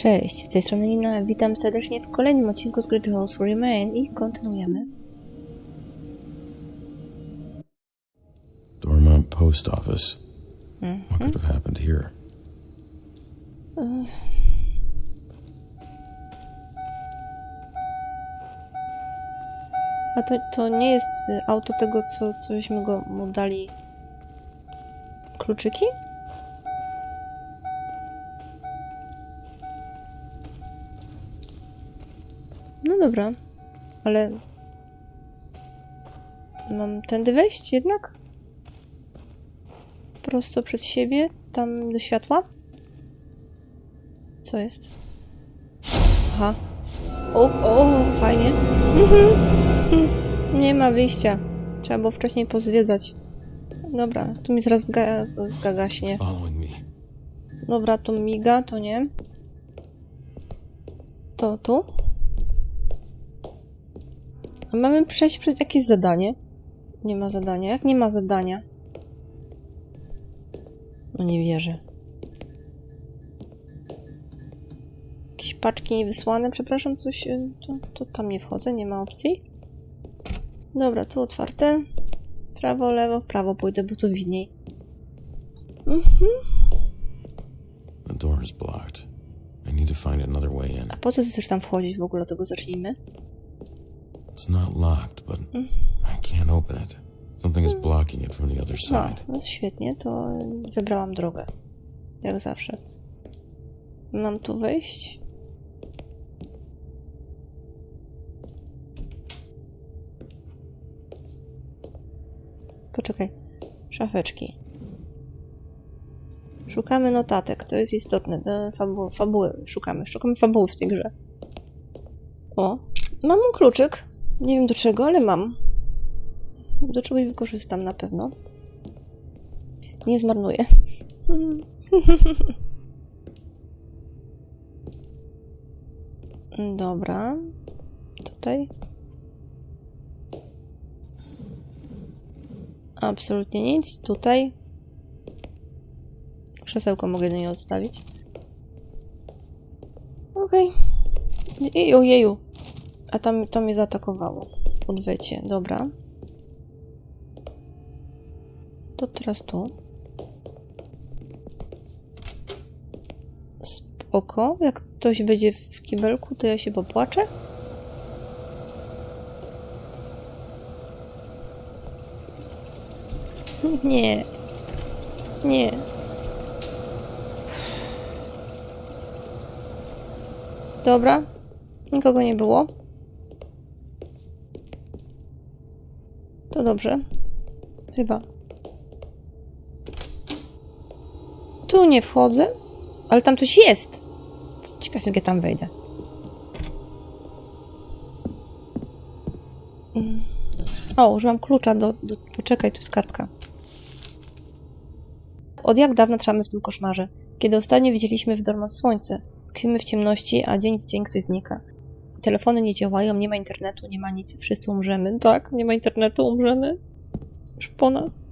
Cześć, z tej strony Nina, witam serdecznie w kolejnym odcinku z Great Will Remain i kontynuujemy. Dormont Post Office. What could have happened here? A to, to nie jest y, auto tego, co cośmy go mu dali kluczyki? No dobra, ale mam tędy wejść jednak? Prosto przed siebie, tam do światła? Co jest? Aha. O, o, fajnie. Mhm. Nie ma wyjścia. Trzeba było wcześniej pozwiedzać. Dobra, tu mi zaraz zga zgagaśnie. Dobra, tu miga, to nie. To tu. A mamy przejść przez jakieś zadanie. Nie ma zadania. Jak nie ma zadania? No nie wierzę. Jakieś paczki niewysłane, przepraszam, coś... y, To, to tam nie wchodzę, nie ma opcji. Dobra, tu otwarte. Prawo, lewo, w prawo pójdę, bo tu widniej. Mhm. The door is blocked. I need to find another way in. A po co ty chcesz tam wchodzić w ogóle? Tego zacznijmy. It's not locked, but I can't open it. Something is blocking it from the other No, side. no świetnie, to wybrałam drogę. Jak zawsze. Mam tu wejść? Poczekaj. Szafeczki. Szukamy notatek, to jest istotne. E, Fabu fabuły szukamy. Szukamy fabuły w tej grze. O, mam kluczyk. Nie wiem do czego, ale mam. Do czegoś wykorzystam na pewno. Nie zmarnuję. Dobra. Tutaj. Absolutnie nic. Tutaj. Krzesełko mogę jedynie odstawić. Okej. Okay. Ojeju. A tam to mnie zaatakowało. W odwecie. Dobra. To teraz tu. Spoko. Jak ktoś będzie w kibelku, to ja się popłaczę. Nie. Nie. Dobra. Nikogo nie było. Dobrze. Chyba. Tu nie wchodzę, ale tam coś jest. Ciekawe, jestem, jak ja tam wejdę. Mm. O, użyłam klucza do, do... Poczekaj, tu jest kartka. Od jak dawna trwamy w tym koszmarze? Kiedy ostatnio widzieliśmy w Dormant słońce. Tkwimy w ciemności, a dzień w dzień ktoś znika. Telefony nie działają, nie ma internetu, nie ma nic. Wszyscy umrzemy. Tak, nie ma internetu, umrzemy. Już po nas.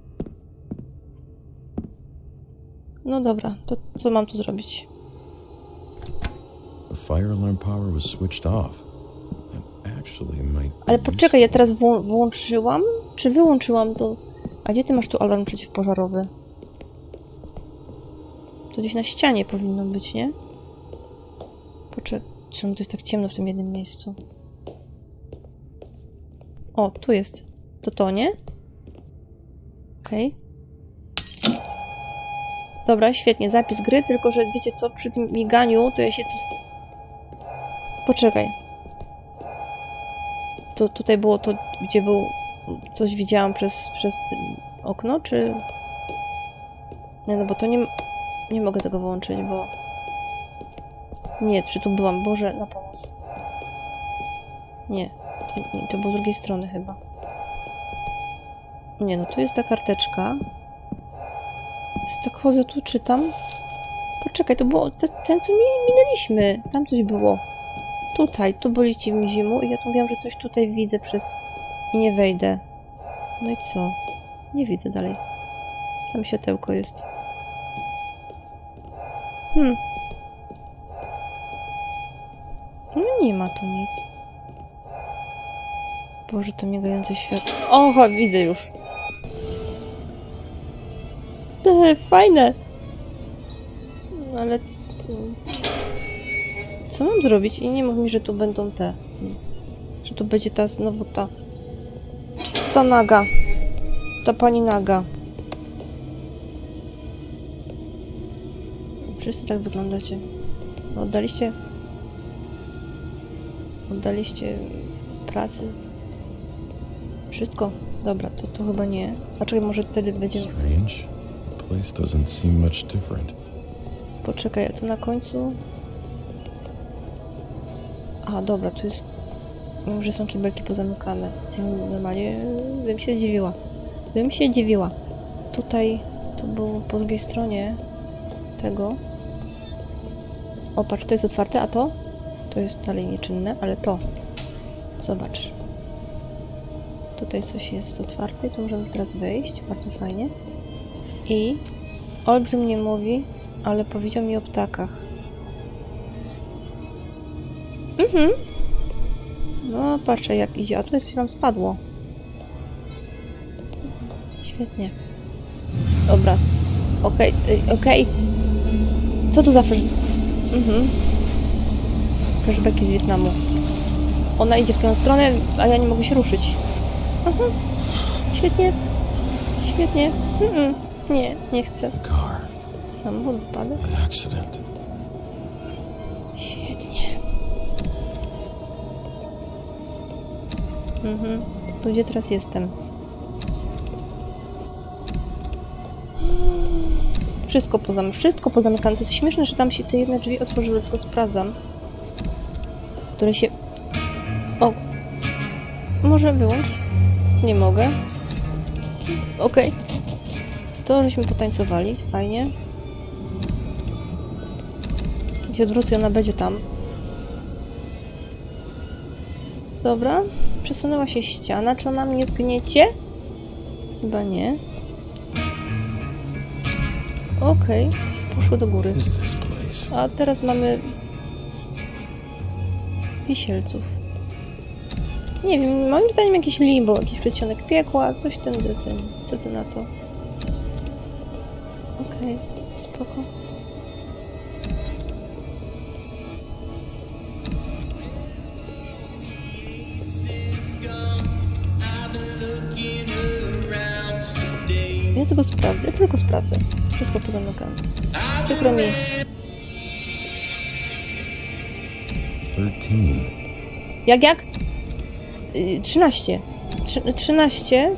No dobra, to co mam tu zrobić? Ale poczekaj, ja teraz włą- włączyłam? Czy wyłączyłam to? A gdzie ty masz tu alarm przeciwpożarowy? To gdzieś na ścianie powinno być, nie? Poczekaj, czemu to jest tak ciemno w tym jednym miejscu? O, tu jest. To to, nie? Okej. Dobra, świetnie, zapis gry, tylko że wiecie co, przy tym miganiu to ja się tu... s- Poczekaj. To tutaj było to, gdzie był... Coś widziałam przez, przez okno, czy... Nie, no bo to nie... Nie mogę tego wyłączyć, bo... Nie, czy tu byłam? Boże, na pomoc. Nie, to, nie, to było z drugiej strony chyba. Nie, no tu jest ta karteczka. Więc tak chodzę tu, czytam. Poczekaj, to było te, ten, co mi minęliśmy. Tam coś było. Tutaj, tu byli ci w zimu i ja tu mówiłam, że coś tutaj widzę przez... i nie wejdę. No i co? Nie widzę dalej. Tam światełko jest. Hmm. Nie ma tu nic. Boże, to migające światło. Oho, widzę już. Te, fajne. Ale... Co mam zrobić? I nie mów mi, że tu będą te... Że tu będzie ta znowu ta... Ta naga. Ta pani naga. Wszyscy tak wyglądacie. Oddaliście... Oddaliście pracy. Wszystko? Dobra, to, to chyba nie. A czekaj, może wtedy będzie... Strange. The place doesn't seem much different. Poczekaj, a tu na końcu... A, dobra, tu jest... Mimo, że są kibelki pozamykane. Normalnie bym się zdziwiła. Bym się dziwiła. Tutaj, to było po drugiej stronie tego. O, patrz, to jest otwarte, a to? To jest dalej nieczynne, ale to. Zobacz. Tutaj coś jest otwarte i tu możemy teraz wejść. Bardzo fajnie. I olbrzym nie mówi, ale powiedział mi o ptakach. Mhm. No, patrzę jak idzie. A tu jest coś nam spadło. Świetnie. Dobra. Okej, y, okej. Co to za flash... Mhm. Flashbacki z Wietnamu. Ona idzie w twoją stronę, a ja nie mogę się ruszyć. Aha. Świetnie. Świetnie. Mm-mm. Nie, nie chcę. Samochód, wypadek. Accident. Świetnie. Mhm. To gdzie teraz jestem? Wszystko pozam, wszystko pozamykane. To jest śmieszne, że tam się te jedne drzwi otworzyły, tylko sprawdzam. Które się... O! Może wyłącz? Nie mogę. Okej. To żeśmy potańcowali, fajnie. Jak się odwrócę, ona będzie tam. Dobra. Przesunęła się ściana. Czy ona mnie zgniecie? Chyba nie. Okej. Poszły do góry. A teraz mamy... Wisielców. Nie wiem, moim zdaniem jakiś limbo, jakiś przedsionek piekła, coś w ten deseń. Co ty na to? Okej, spoko. Ja tylko sprawdzę, ja tylko sprawdzę. Wszystko pozamykam. Przykro mi. Jak, jak? Y, 13. Trzy- 13.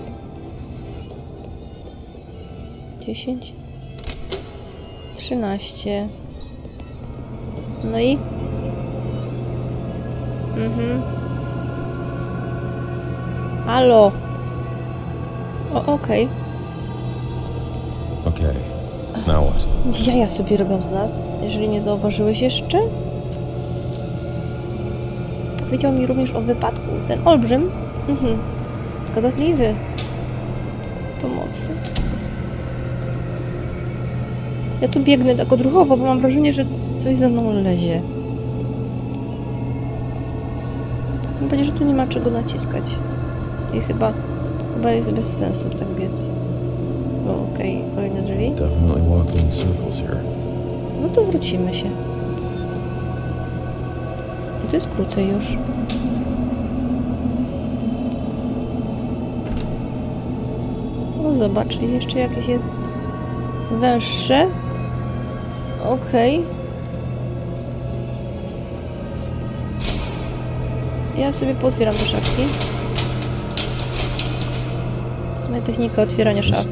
10. 13. No i? Mhm. Halo. O, okej. Okay. Now what? Jaja sobie robią z nas, jeżeli nie zauważyłeś jeszcze. Powiedział mi również o wypadku. Ten olbrzym. Mhm. Gadatliwy. Pomocy. Ja tu biegnę tak odruchowo, bo mam wrażenie, że coś ze mną lezie. Tym bardziej, że tu nie ma czego naciskać. I chyba, chyba jest bez sensu tak biec. O, Okej, kolejne drzwi. Definitely walking in circles here. No to wrócimy się. I to jest krócej już. No zobacz, jeszcze jakieś jest węższe. Okej. Ja sobie pootwieram te szafki. To jest moja technika otwierania szaf.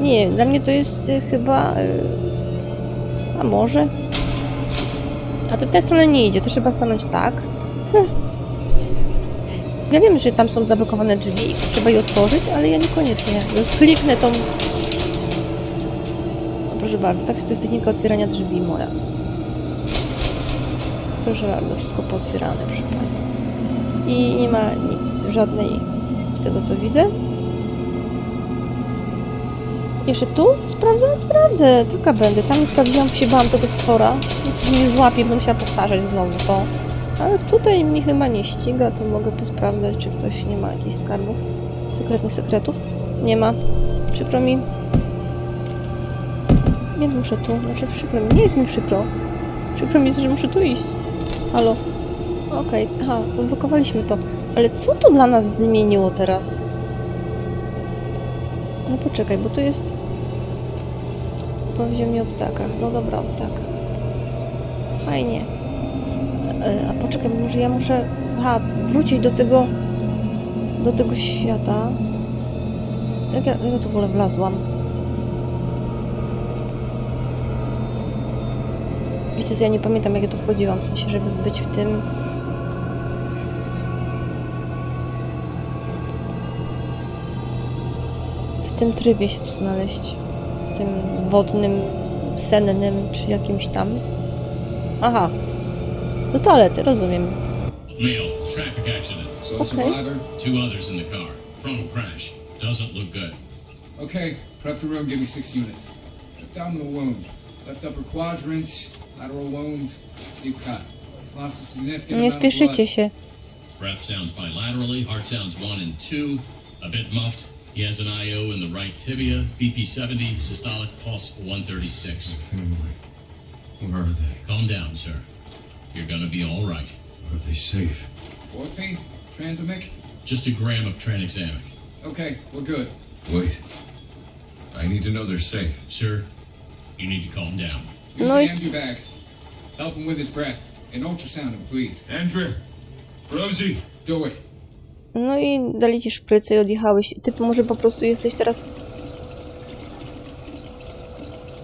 Nie, dla mnie to jest y, chyba. Y, a może? A to w tę stronę nie idzie, to trzeba stanąć tak. Ja wiem, że tam są zablokowane drzwi i trzeba je otworzyć, ale ja niekoniecznie. Więc kliknę tą. O, proszę bardzo, tak to jest technika otwierania drzwi moja. Proszę bardzo, wszystko pootwierane, proszę Państwa. I nie ma nic, żadnej z tego co widzę. Jeszcze tu? Sprawdzę, sprawdzę. Taka będę. Tam nie sprawdziłam, się bałam tego stwora. Nikt mnie złapie, będę musiała powtarzać znowu to. Ale tutaj mnie chyba nie ściga, to mogę posprawdzać, czy ktoś nie ma jakichś skarbów. Sekretnych sekretów? Nie ma. Przykro mi. Nie muszę tu. Znaczy przykro mi. Nie jest mi przykro. Przykro mi jest, że muszę tu iść. Halo. Okej, aha, odblokowaliśmy to. Ale co to dla nas zmieniło teraz? No poczekaj, bo tu jest... Powiedział mi o ptakach. No dobra, o ptakach. Fajnie. E, A poczekaj, może ja muszę... Aha, wrócić do tego... Do tego świata. Jak ja, ja tu w ogóle wlazłam? Wiecie co, ja nie pamiętam jak ja tu wchodziłam, w sensie, żeby być w tym... w tym trybie się tu znaleźć. W tym wodnym, sennym, czy jakimś tam. Aha. Do toalety, rozumiem. Male, traffic accident. So Okay. survivor. Two others in the car. Frontal crash. Doesn't look good. Okay, prep the room. Give me six units. The wound. Left upper quadrant, lateral wound, deep cut. He's lost a significant Nie amount of blood. spieszycie się. Breath sounds bilaterally. Heart sounds one and two. A bit muffed. He has an IO in the right tibia. BP 70. Systolic pulse 136. Family. Where are they? Calm down, sir. You're gonna be all right. Are they safe? Morphine, Transamic. Just a gram of tranexamic. Okay, we're good. Wait. I need to know they're safe. Sir, you need to calm down. Use No, the it's- empty bags. Help him with his breath. An ultrasound him, please. Andrea! Rosie! Do it. No i dali ci szprycę i odjechałeś. Typu może po prostu jesteś teraz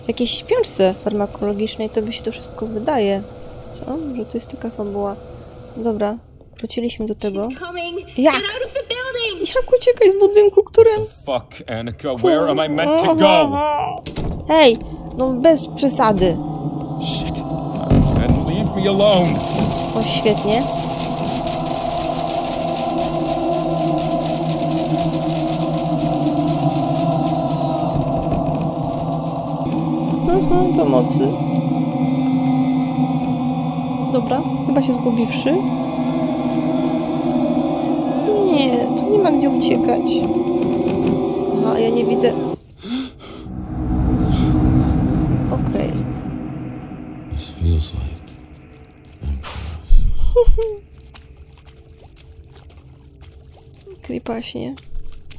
w jakiejś śpiączce farmakologicznej, to by się to wszystko wydaje. Co? Że to jest taka fabuła. Dobra, wróciliśmy do tego. Jak? Jak uciekaj z budynku, którym... Fuck, Annika, where am I meant to go? Hej, no bez przesady. Shit. And leave me alone. O, świetnie. Pomocy. Dobra, chyba się zgubiwszy. Nie, tu nie ma gdzie uciekać. Aha, ja nie widzę. Okej. Emptiness. Klipaśnie.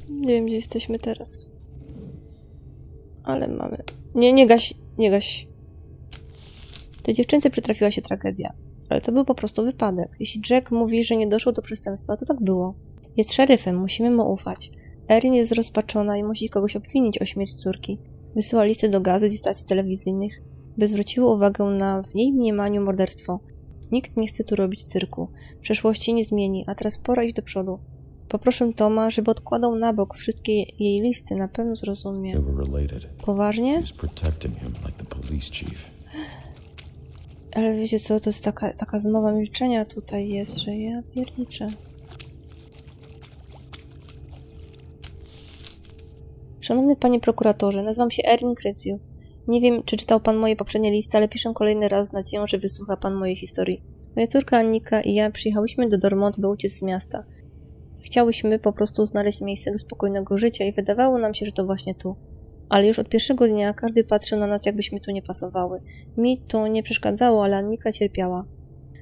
Nie wiem, gdzie jesteśmy teraz. Ale mamy. Nie, nie gaś, nie gaś. Tej dziewczynce przytrafiła się tragedia. Ale to był po prostu wypadek. Jeśli Jack mówi, że nie doszło do przestępstwa, to tak było. Jest szeryfem, musimy mu ufać. Erin jest zrozpaczona i musi kogoś obwinić o śmierć córki. Wysyła listy do gazet i stacji telewizyjnych, by zwróciły uwagę na w jej mniemaniu morderstwo. Nikt nie chce tu robić cyrku. Przeszłości nie zmieni, a teraz pora iść do przodu. Poproszę Toma, żeby odkładał na bok wszystkie jej listy, na pewno zrozumie. Poważnie? Ale wiecie co, to jest taka, taka zmowa milczenia tutaj jest, że ja pierniczę. Szanowny panie prokuratorze, nazywam się Erin Krycju. Nie wiem, czy czytał pan moje poprzednie listy, ale piszę kolejny raz z nadzieją, że wysłucha pan mojej historii. Moja córka Annika i ja przyjechałyśmy do Dormont, by uciec z miasta. Chciałyśmy po prostu znaleźć miejsce do spokojnego życia i wydawało nam się, że to właśnie tu. Ale już od pierwszego dnia każdy patrzył na nas, jakbyśmy tu nie pasowały. Mi to nie przeszkadzało, ale Annika cierpiała.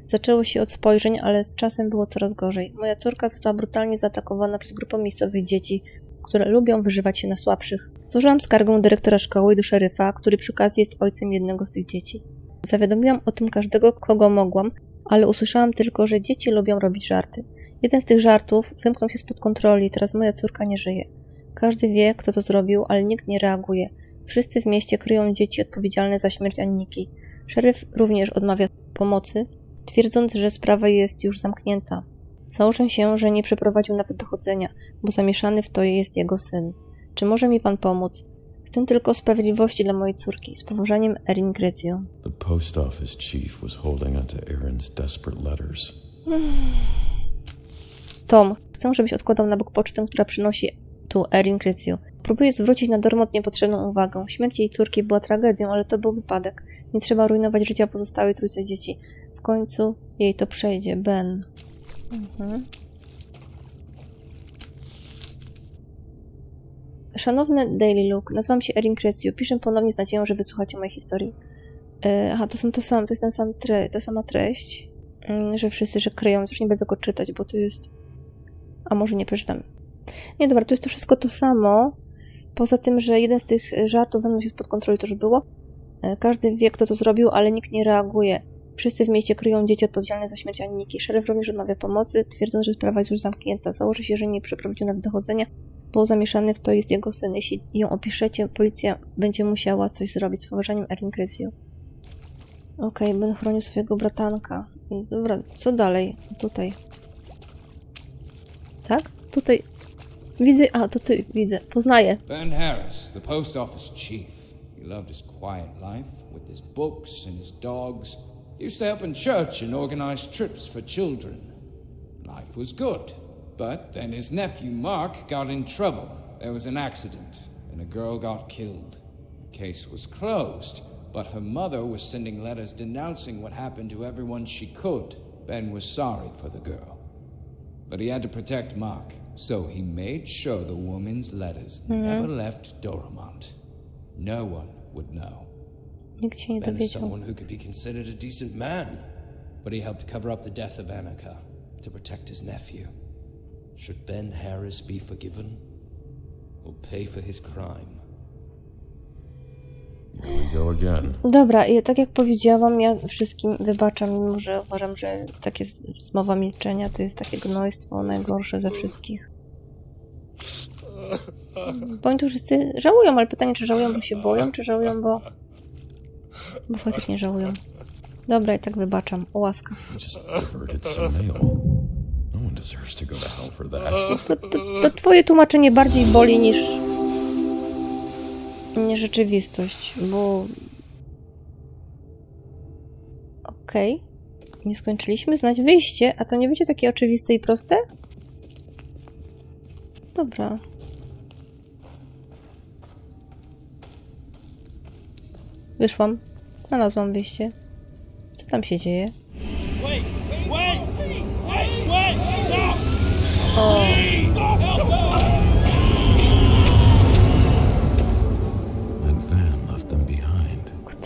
Zaczęło się od spojrzeń, ale z czasem było coraz gorzej. Moja córka została brutalnie zaatakowana przez grupę miejscowych dzieci, które lubią wyżywać się na słabszych. Złożyłam skargę dyrektora szkoły do szeryfa, który przy okazji jest ojcem jednego z tych dzieci. Zawiadomiłam o tym każdego, kogo mogłam, ale usłyszałam tylko, że dzieci lubią robić żarty. Jeden z tych żartów wymknął się spod kontroli teraz moja córka nie żyje. Każdy wie, kto to zrobił, ale nikt nie reaguje. Wszyscy w mieście kryją dzieci odpowiedzialne za śmierć Anniki. Szeryf również odmawia pomocy, twierdząc, że sprawa jest już zamknięta. Założę się, że nie przeprowadził nawet dochodzenia, bo zamieszany w to jest jego syn. Czy może mi pan pomóc? Chcę tylko sprawiedliwości dla mojej córki. Z poważaniem Erin Grecjo. The post office chief was holding onto desperate letters. Tom, chcę, żebyś odkładał na bok pocztę, która przynosi Tu Erin Krycju. Próbuje zwrócić na Dormot niepotrzebną uwagę. Śmierć jej córki była tragedią, ale to był wypadek. Nie trzeba rujnować życia pozostałej trójce dzieci. W końcu jej to przejdzie. Ben. Mhm. Szanowny Daily Look, nazywam się Erin Krycju. Piszę ponownie z nadzieją, że wysłuchacie mojej historii. E, Aha, to są to samo, to jest ten sam tre, ta sama treść, mm, że wszyscy, że kryją, już nie będę go czytać, bo to jest... A może nie przeczytam. Nie, dobra, to jest to wszystko to samo. Poza tym, że jeden z tych żartów wymknął się spod kontroli, to już było. E, Każdy wie, kto to zrobił, ale nikt nie reaguje. Wszyscy w mieście kryją dzieci odpowiedzialne za śmierć Anniki. Szeryf również odmawia pomocy, twierdząc, że sprawa jest już zamknięta. Założy się, że nie przeprowadził nawet dochodzenia, bo zamieszany w to jest jego syn. Jeśli ją opiszecie, policja będzie musiała coś zrobić. Z poważaniem, Erin Kryzio. Okej, będę chronił swojego bratanka. Dobra, co dalej? Tutaj. Tak? Tutaj. Widzę. A, to ty widzę. Poznaję. Ben Harris, the post office chief. He loved his quiet life with his books and his dogs. He used to help in church and organize trips for children. Life was good. But then his nephew Mark got in trouble. There was an accident, and a girl got killed. The case was closed, but her mother was sending letters denouncing what happened to everyone she could. Ben was sorry for the girl. But he had to protect Mark, so he made sure the woman's letters hmm. never left Doramont. No one would know. Nikt się nie Ben is dowiedział. someone who could be considered a decent man, but he helped cover up the death of Annika to protect his nephew. Should Ben Harris be forgiven or pay for his crime? Dobra, i tak jak powiedziałam, ja wszystkim wybaczam, mimo że uważam, że takie zmowa milczenia to jest takie gnojstwo najgorsze ze wszystkich. Bo oni tu wszyscy żałują, ale pytanie, czy żałują, bo się boją, czy żałują, bo... Bo faktycznie żałują. Dobra, i tak wybaczam. Łaskaw. No. To, to, to twoje tłumaczenie bardziej boli niż... nie rzeczywistość, bo... Okej. Nie skończyliśmy znać wyjście, a to nie będzie takie oczywiste i proste? Dobra. Wyszłam. Znalazłam wyjście. Co tam się dzieje? O.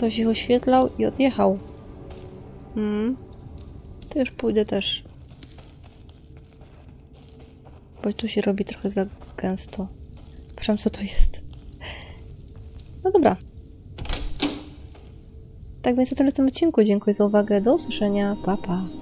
Ktoś ich oświetlał i odjechał. Hmm. To już pójdę też. Bo tu się robi trochę za gęsto. Przepraszam, co to jest. No dobra. Tak więc to tyle w tym odcinku. Dziękuję za uwagę. Do usłyszenia. Pa, pa.